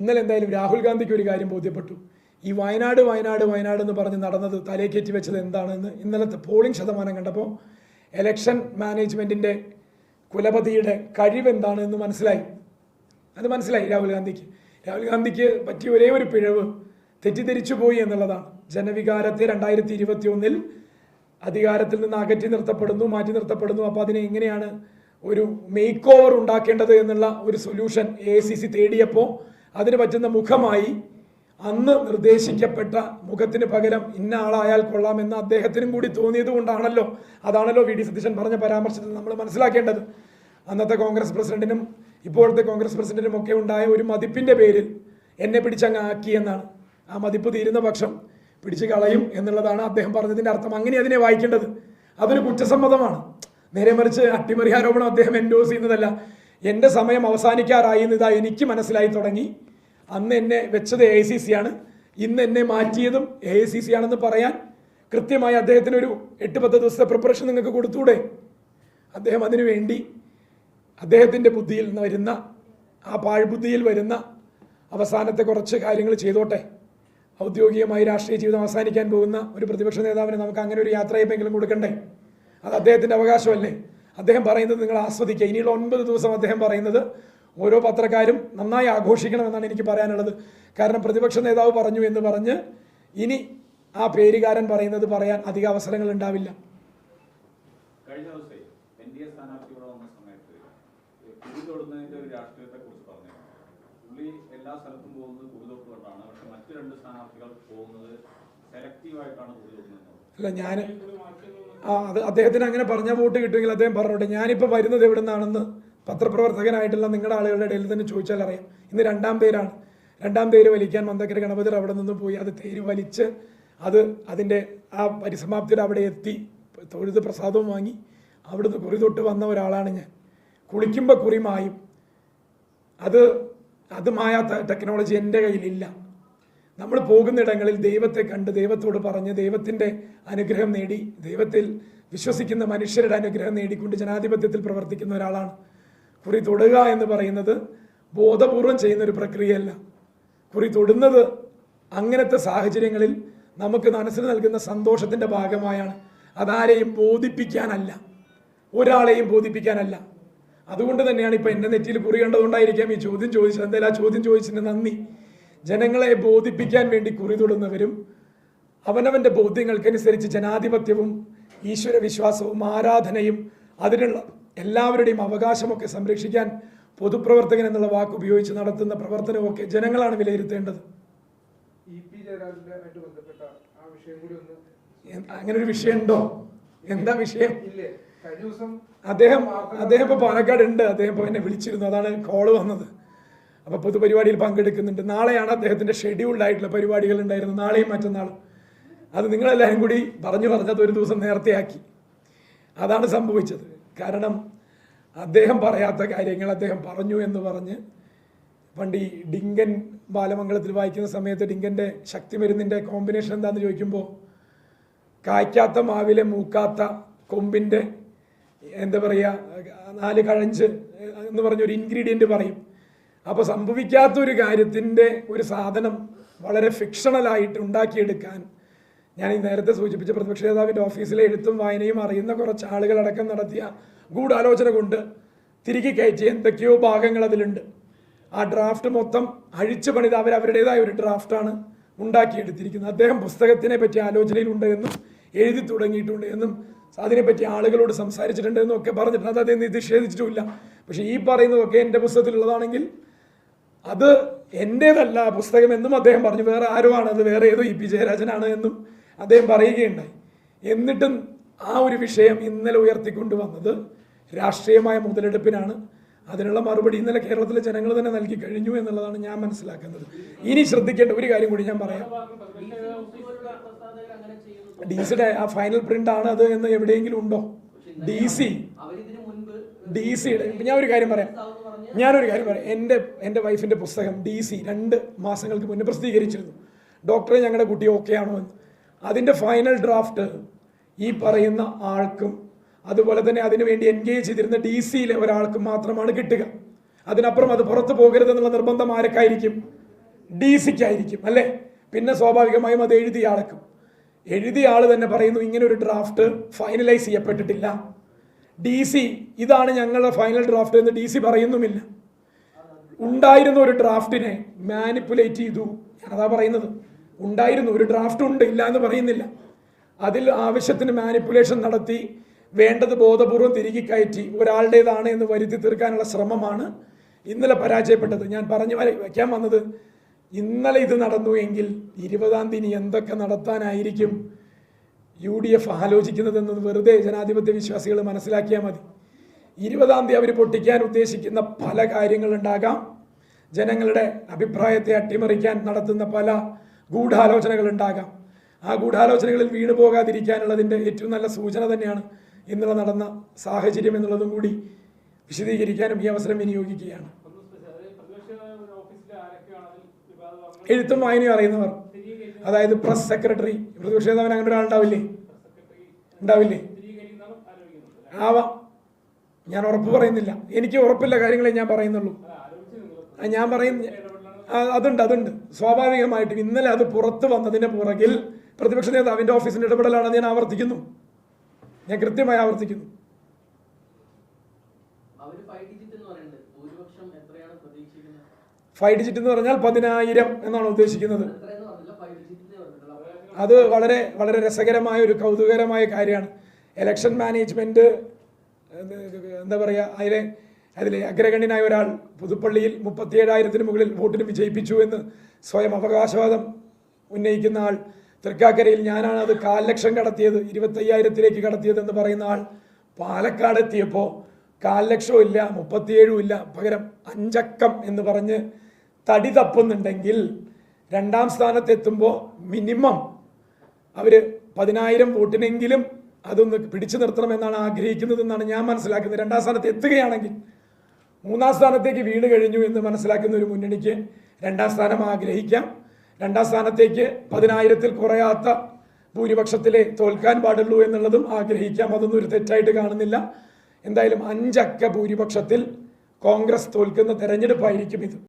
ഇന്നലെ എന്തായാലും രാഹുൽ ഗാന്ധിക്ക് ഒരു കാര്യം ബോധ്യപ്പെട്ടു. ഈ വയനാട് വയനാട് വയനാട് എന്ന് പറഞ്ഞ് നടന്നത് തലയേക്കറ്റി വെച്ചത് എന്താണെന്ന് ഇന്നലത്തെ പോളിംഗ് ശതമാനം കണ്ടപ്പോൾ എലക്ഷൻ മാനേജ്മെന്റിന്റെ കുലപതിയുടെ കഴിവ് എന്താണെന്ന് മനസ്സിലായി. അത് മനസ്സിലായി രാഹുൽ ഗാന്ധിക്ക്. രാഹുൽ ഗാന്ധിക്ക് പറ്റിയ ഒരേ ഒരു പിഴവ് തെറ്റിദ്ധരിച്ചു പോയി എന്നുള്ളതാണ്. ജനവികാരത്തെ രണ്ടായിരത്തി ഇരുപത്തി ഒന്നിൽ അധികാരത്തിൽ നിന്ന് അകറ്റി നിർത്തപ്പെടുന്നു മാറ്റി നിർത്തപ്പെടുന്നു. അപ്പോൾ അതിനെ എങ്ങനെയാണ് ഒരു മേക്ക് ഓവർ ഉണ്ടാക്കേണ്ടത് എന്നുള്ള ഒരു സൊല്യൂഷൻ എ സി സി തേടിയപ്പോൾ അതിന് പറ്റുന്ന മുഖമായി അന്ന് നിർദ്ദേശിക്കപ്പെട്ട മുഖത്തിന് പകരം ഇന്ന ആളായാൽ കൊള്ളാമെന്ന് അദ്ദേഹത്തിനും കൂടി തോന്നിയത് കൊണ്ടാണല്ലോ. അതാണല്ലോ വി ഡി സതീശൻ പറഞ്ഞ പരാമർശത്തിൽ നമ്മൾ മനസ്സിലാക്കേണ്ടത്. അന്നത്തെ കോൺഗ്രസ് പ്രസിഡന്റിനും ഇപ്പോഴത്തെ കോൺഗ്രസ് പ്രസിഡന്റിനും ഒക്കെ ഉണ്ടായ ഒരു മതിപ്പിന്റെ പേരിൽ എന്നെ പിടിച്ചങ്ങ് ആക്കി എന്നാണ്. ആ മതിപ്പ് തീരുന്ന പക്ഷം പിടിച്ചു കളയും എന്നുള്ളതാണ് അദ്ദേഹം പറഞ്ഞതിന്റെ അർത്ഥം. അങ്ങനെ അതിനെ വായിക്കേണ്ടത് അതൊരു കുറ്റസമ്മതമാണ്. നേരെ മറിച്ച് അട്ടിമറി ആരോപണം അദ്ദേഹം എൻഡോസ് ചെയ്യുന്നതല്ല. എന്റെ സമയം അവസാനിക്കാറായി എന്ന് ഇതാ എനിക്ക് മനസ്സിലായി തുടങ്ങി. അന്ന് എന്നെ വെച്ചത് എ സി സി ആണ്. ഇന്ന് എന്നെ മാറ്റിയതും എ സി സി ആണെന്ന് പറയാൻ കൃത്യമായി അദ്ദേഹത്തിന് ഒരു എട്ട് പത്ത് ദിവസത്തെ പ്രിപ്പറേഷൻ നിങ്ങൾക്ക് കൊടുത്തൂടെ? അദ്ദേഹം അതിനു വേണ്ടി അദ്ദേഹത്തിന്റെ ബുദ്ധിയിൽ നിന്ന് വരുന്ന ആ പാഴ്ബുദ്ധിയിൽ വരുന്ന അവസാനത്തെ കുറച്ച് കാര്യങ്ങൾ ചെയ്തോട്ടെ. ഔദ്യോഗികമായി രാഷ്ട്രീയ ജീവിതം അവസാനിക്കാൻ പോകുന്ന ഒരു പ്രതിപക്ഷ നേതാവിന് നമുക്ക് അങ്ങനെ ഒരു യാത്രയപ്പെങ്കിലും കൊടുക്കണ്ടേ? അത് അദ്ദേഹത്തിന്റെ അവകാശമല്ലേ? അദ്ദേഹം പറയുന്നത് നിങ്ങൾ ആസ്വദിക്കുക. ഇനിയുള്ള ഒൻപത് ദിവസം അദ്ദേഹം പറയുന്നത് ഓരോ പത്രക്കാരും നന്നായി ആഘോഷിക്കണമെന്നാണ് എനിക്ക് പറയാനുള്ളത്. കാരണം പ്രതിപക്ഷ നേതാവ് പറഞ്ഞു എന്ന് പറഞ്ഞ് ഇനി ആ പേരുകാരൻ പറയുന്നത് പറയാൻ അധിക അവസരങ്ങൾ ഉണ്ടാവില്ല. കഴിഞ്ഞ സമയത്ത് ഒരു പറഞ്ഞു എല്ലാ സ്ഥലത്തും പക്ഷെ മറ്റു രണ്ട് സ്ഥാനാർത്ഥികൾ പോകുന്നത് സെലക്റ്റീവായിട്ടാണ് കുടി അല്ല ഞാൻ ആ അത് അദ്ദേഹത്തിന് അങ്ങനെ പറഞ്ഞ വോട്ട് കിട്ടുമെങ്കിൽ അദ്ദേഹം പറഞ്ഞോട്ടെ. ഞാനിപ്പോൾ വരുന്നത് എവിടെ നിന്നാണെന്ന് പത്രപ്രവർത്തകനായിട്ടുള്ള നിങ്ങളുടെ ആളുകളുടെ ഇടയിൽ തന്നെ ചോദിച്ചാൽ അറിയാം. ഇന്ന് രണ്ടാം പേരാണ്. രണ്ടാം പേര് വലിക്കാൻ മന്ദക്കര ഗണപതിർ അവിടെ നിന്ന് പോയി. അത് തേര് വലിച്ച് അത് അതിന്റെ ആ പരിസമാപ്തിയുടെ അവിടെ എത്തി. തൊഴുത് പ്രസാദവും വാങ്ങി. അവിടുന്ന് കുറി തൊട്ട് വന്ന ഒരാളാണ് ഞാൻ. കുളിക്കുമ്പോൾ കുറി മായും. അത് അത് മായാത്ത ടെക്നോളജി എന്റെ കയ്യിലില്ല. നമ്മൾ പോകുന്നിടങ്ങളിൽ ദൈവത്തെ കണ്ട് ദൈവത്തോട് പറഞ്ഞ് ദൈവത്തിന്റെ അനുഗ്രഹം നേടി ദൈവത്തിൽ വിശ്വസിക്കുന്ന മനുഷ്യരുടെ അനുഗ്രഹം നേടിക്കൊണ്ട് ജനാധിപത്യത്തിൽ പ്രവർത്തിക്കുന്ന ഒരാളാണ്. കുറി തൊടുക എന്ന് പറയുന്നത് ബോധപൂർവം ചെയ്യുന്ന ഒരു പ്രക്രിയയല്ല. കുറി തൊടുന്നത് അങ്ങനത്തെ സാഹചര്യങ്ങളിൽ നമുക്ക് മനസ്സിന് നൽകുന്ന സന്തോഷത്തിന്റെ ഭാഗമായാണ്. അതാരെയും ബോധിപ്പിക്കാനല്ല. ഒരാളെയും ബോധിപ്പിക്കാനല്ല. അതുകൊണ്ട് തന്നെയാണ് ഇപ്പം എന്റെ നെറ്റിയിൽ കുറി കണ്ടതുകൊണ്ടായിരിക്കാം ഈ ചോദ്യം ചോദിച്ചത്. എന്തായാലും ആ ചോദ്യം ചോദിച്ചതിന് നന്ദി. ജനങ്ങളെ ബോധിപ്പിക്കാൻ വേണ്ടി കുറി തൊടുന്നവരും അവനവന്റെ ബോധ്യങ്ങൾക്കനുസരിച്ച് ജനാധിപത്യവും ഈശ്വര വിശ്വാസവും ആരാധനയും അതിനുള്ള എല്ലാവരുടെയും അവകാശമൊക്കെ സംരക്ഷിക്കാൻ പൊതുപ്രവർത്തകൻ എന്നുള്ള വാക്ക് ഉപയോഗിച്ച് നടത്തുന്ന പ്രവർത്തനമൊക്കെ ജനങ്ങളാണ് വിലയിരുത്തേണ്ടത്. വിഷയം അങ്ങനെ ഒരു വിഷയമുണ്ടോ? എന്താ വിഷയം? അദ്ദേഹം അദ്ദേഹം ഇപ്പൊ പാലക്കാട് ഉണ്ട് അദ്ദേഹം ഇപ്പൊ എന്നെ വിളിച്ചിരുന്നു. അതാണ് കോൾ വന്നത്. അപ്പോൾ പൊതുപരിപാടിയിൽ പങ്കെടുക്കുന്നുണ്ട്. നാളെയാണ് അദ്ദേഹത്തിന്റെ ഷെഡ്യൂൾഡ് ആയിട്ടുള്ള പരിപാടികൾ ഉണ്ടായിരുന്നത്. നാളെയും മറ്റന്നാളും അത് നിങ്ങളെല്ലാവരും കൂടി പറഞ്ഞു പറഞ്ഞത് ഒരു ദിവസം നേരത്തെയാക്കി അതാണ് സംഭവിച്ചത്. കാരണം അദ്ദേഹം പറയാത്ത കാര്യങ്ങൾ അദ്ദേഹം പറഞ്ഞു എന്ന് പറഞ്ഞ് പണ്ട് ഈ ഡിങ്കൻ ബാലമംഗലത്തിൽ വായിക്കുന്ന സമയത്ത് ഡിങ്കന്റെ ശക്തി മരുന്നിന്റെ കോമ്പിനേഷൻ എന്താണെന്ന് ചോദിക്കുമ്പോൾ കായ്ക്കാത്ത മാവിലെ മൂക്കാത്ത കൊമ്പിന്റെ എന്താ പറയുക നാല് കഴഞ്ച് എന്ന് പറഞ്ഞൊരു ഇൻഗ്രീഡിയന്റ് പറയും. അപ്പോൾ സംഭവിക്കാത്ത ഒരു കാര്യത്തിന്റെ ഒരു സാധനം വളരെ ഫിക്ഷണലായിട്ട് ഉണ്ടാക്കിയെടുക്കാൻ ഞാൻ ഈ നേരത്തെ സൂചിപ്പിച്ച പ്രതിപക്ഷ നേതാവിന്റെ ഓഫീസിലെ എഴുത്തും വായനയും അറിയുന്ന കുറച്ച് ആളുകളടക്കം നടത്തിയ ഗൂഢാലോചന കൊണ്ട് തിരികെ കയറ്റിയ എന്തൊക്കെയോ ഭാഗങ്ങൾ അതിലുണ്ട്. ആ ഡ്രാഫ്റ്റ് മൊത്തം അഴിച്ചു പണിത് അവർ അവരുടേതായ ഒരു ഡ്രാഫ്റ്റാണ് ഉണ്ടാക്കിയെടുത്തിരിക്കുന്നത്. അദ്ദേഹം പുസ്തകത്തിനെ പറ്റി ആലോചനയിലുണ്ട് എന്നും എഴുതി തുടങ്ങിയിട്ടുണ്ട് എന്നും അതിനെപ്പറ്റി ആളുകളോട് സംസാരിച്ചിട്ടുണ്ട് എന്നും ഒക്കെ പറഞ്ഞിട്ടുണ്ട്. അത് അദ്ദേഹം നിഷേധിച്ചിട്ടുമില്ല. പക്ഷേ ഈ പറയുന്നതൊക്കെ എന്റെ പുസ്തകത്തിലുള്ളതാണെങ്കിൽ അത് എന്റേതല്ല ആ പുസ്തകം എന്നും അദ്ദേഹം പറഞ്ഞു. വേറെ ആരുമാണ് അത്? വേറെ ഏതോ ഇ പി ജയരാജനാണ് എന്നും അദ്ദേഹം പറയുകയുണ്ടായി. എന്നിട്ടും ആ ഒരു വിഷയം ഇന്നലെ ഉയർത്തിക്കൊണ്ടുവന്നത് രാഷ്ട്രീയമായ മുതലെടുപ്പിനാണ്. അതിനുള്ള മറുപടി ഇന്നലെ കേരളത്തിലെ ജനങ്ങൾ തന്നെ നൽകി കഴിഞ്ഞു എന്നുള്ളതാണ് ഞാൻ മനസ്സിലാക്കുന്നത്. ഇനി ശ്രദ്ധിക്കേണ്ട ഒരു കാര്യം കൂടി ഞാൻ പറയാം. ഡി സിയുടെ ആ ഫൈനൽ പ്രിന്റ് ആണ് അത് എന്ന് എവിടെയെങ്കിലും ഉണ്ടോ? D C. ഡി സിയുടെ ഞാൻ ഒരു കാര്യം പറയാം. ഞാനൊരു കാര്യം പറയാം. എന്റെ എന്റെ വൈഫിന്റെ പുസ്തകം ഡി സി രണ്ട് മാസങ്ങൾക്ക് മുന്നേ പ്രസിദ്ധീകരിച്ചിരുന്നു. ഡോക്ടറെ ഞങ്ങളുടെ കുട്ടി ഓക്കെ ആണോ എന്ന്. അതിന്റെ ഫൈനൽ ഡ്രാഫ്റ്റ് ഈ പറയുന്ന ആൾക്കും അതുപോലെ തന്നെ അതിനുവേണ്ടി എൻഗേജ് ചെയ്തിരുന്ന ഡി സിയിലെ ഒരാൾക്കും മാത്രമാണ് കിട്ടുക. അതിനപ്പുറം അത് പുറത്തു പോകരുതെന്നുള്ള നിർബന്ധം ആരൊക്കായിരിക്കും ഡി സിക്കായിരിക്കും അല്ലേ? പിന്നെ സ്വാഭാവികമായും അത് എഴുതിയ ആൾക്കും. എഴുതിയ ആൾ തന്നെ പറയുന്നു ഇങ്ങനെ ഒരു ഡ്രാഫ്റ്റ് ഫൈനലൈസ് ചെയ്യപ്പെട്ടിട്ടില്ല. ഡി സി ഇതാണ് ഞങ്ങളുടെ ഫൈനൽ ഡ്രാഫ്റ്റ് എന്ന് ഡി സി പറയുന്നുമില്ല. ഉണ്ടായിരുന്ന ഒരു ഡ്രാഫ്റ്റിനെ മാനിപ്പുലേറ്റ് ചെയ്തു. ഞാനതാ പറയുന്നത്. ഉണ്ടായിരുന്നു ഒരു ഡ്രാഫ്റ്റ് ഉണ്ട് ഇല്ല എന്ന് പറയുന്നില്ല. അതിൽ ആവശ്യത്തിന് മാനിപ്പുലേഷൻ നടത്തി വേണ്ടത് ബോധപൂർവം തിരികെ കയറ്റി ഒരാളുടേതാണ് എന്ന് വരുത്തി തീർക്കാനുള്ള ശ്രമമാണ് ഇന്നലെ പരാജയപ്പെട്ടത്. ഞാൻ പറഞ്ഞു വയ്ക്കാൻ വന്നത് ഇന്നലെ ഇത് നടന്നു എങ്കിൽ ഇരുപതാം തീയതി എന്തൊക്കെ നടത്താനായിരിക്കും? യു ഡി എഫ് ആലോചിക്കുന്നതെന്ന് വെറുതെ ജനാധിപത്യ വിശ്വാസികൾ മനസ്സിലാക്കിയാൽ മതി. ഇരുപതാം തീയതി അവർ പൊട്ടിക്കാൻ ഉദ്ദേശിക്കുന്ന പല കാര്യങ്ങളുണ്ടാകാം ജനങ്ങളുടെ അഭിപ്രായത്തെ അട്ടിമറിക്കാൻ നടത്തുന്ന പല ഗൂഢാലോചനകൾ ഉണ്ടാകാം. ആ ഗൂഢാലോചനകളിൽ വീണു പോകാതിരിക്കാനുള്ളതിന്റെ ഏറ്റവും നല്ല സൂചന തന്നെയാണ് ഇന്നലെ നടന്ന സാഹചര്യം എന്നുള്ളതും കൂടി വിശദീകരിക്കാനും ഈ അവസരം വിനിയോഗിക്കുകയാണ്. എഴുത്തും വായനയും അറിയുന്നവർ. അതായത് പ്രസ് സെക്രട്ടറി പ്രതിപക്ഷ നേതാവിന് അങ്ങനെ ഒരാളുണ്ടാവില്ലേ? ഉണ്ടാവില്ലേ? ആവാം. ഞാൻ ഉറപ്പ് പറയുന്നില്ല. എനിക്ക് ഉറപ്പില്ല കാര്യങ്ങളെ ഞാൻ പറയുന്നുള്ളൂ. ഞാൻ പറയുന്ന അതുണ്ട് അതുണ്ട്. സ്വാഭാവികമായിട്ടും ഇന്നലെ അത് പുറത്ത് വന്നതിന് പുറകിൽ പ്രതിപക്ഷ നേതാവിന്റെ ഓഫീസിന്റെ ഇടപെടലാണെന്ന് ഞാൻ ആവർത്തിക്കുന്നു. ഞാൻ കൃത്യമായി ആവർത്തിക്കുന്നു. ഫൈവ് ഡിജിറ്റ് എന്ന് പറഞ്ഞാൽ പതിനായിരം എന്നാണ് ഉദ്ദേശിക്കുന്നത് എത്രയെന്ന് പറഞ്ഞില്ല ഫൈവ് ഡിജിറ്റ് പറഞ്ഞിട്ടുള്ള അത് വളരെ വളരെ രസകരമായ ഒരു കൗതുകരമായ കാര്യമാണ്. എലക്ഷൻ മാനേജ്മെന്റ് എന്താ പറയുക അതിലെ അതിലെ അഗ്രഗണ്യനായ ഒരാൾ പുതുപ്പള്ളിയിൽ മുപ്പത്തിയേഴായിരത്തിന് മുകളിൽ വോട്ടിന് വിജയിപ്പിച്ചു എന്ന് സ്വയം അവകാശവാദം ഉന്നയിക്കുന്ന ആൾ തൃക്കാക്കരയിൽ ഞാനാണ് അത് കാൽ ലക്ഷം കടത്തിയത് ഇരുപത്തയ്യായിരത്തിലേക്ക് കടത്തിയത് എന്ന് പറയുന്ന ആൾ പാലക്കാട് എത്തിയപ്പോൾ കാൽ ലക്ഷവും ഇല്ല മുപ്പത്തിയേഴും ഇല്ല പകരം അഞ്ചക്കം എന്ന് പറഞ്ഞ് തടി തപ്പുന്നുണ്ടെങ്കിൽ രണ്ടാം സ്ഥാനത്തെത്തുമ്പോൾ മിനിമം അവർ പതിനായിരം വോട്ടിനെങ്കിലും അതൊന്ന് പിടിച്ചു നിർത്തണമെന്നാണ് ആഗ്രഹിക്കുന്നതെന്നാണ് ഞാൻ മനസ്സിലാക്കുന്നത്. രണ്ടാം സ്ഥാനത്ത് എത്തുകയാണെങ്കിൽ മൂന്നാം സ്ഥാനത്തേക്ക് വീണ് കഴിഞ്ഞു എന്ന് മനസ്സിലാക്കുന്ന ഒരു മുന്നണിക്ക് രണ്ടാം സ്ഥാനം ആഗ്രഹിക്കാം. രണ്ടാം സ്ഥാനത്തേക്ക് പതിനായിരത്തിൽ കുറയാത്ത ഭൂരിപക്ഷത്തിലെ തോൽക്കാൻ പാടുള്ളൂ എന്നുള്ളതും ആഗ്രഹിക്കാം. അതൊന്നും ഒരു തെറ്റായിട്ട് കാണുന്നില്ല. എന്തായാലും അഞ്ചക്ക ഭൂരിപക്ഷത്തിൽ കോൺഗ്രസ് തോൽക്കുന്ന തെരഞ്ഞെടുപ്പായിരിക്കും ഇത്.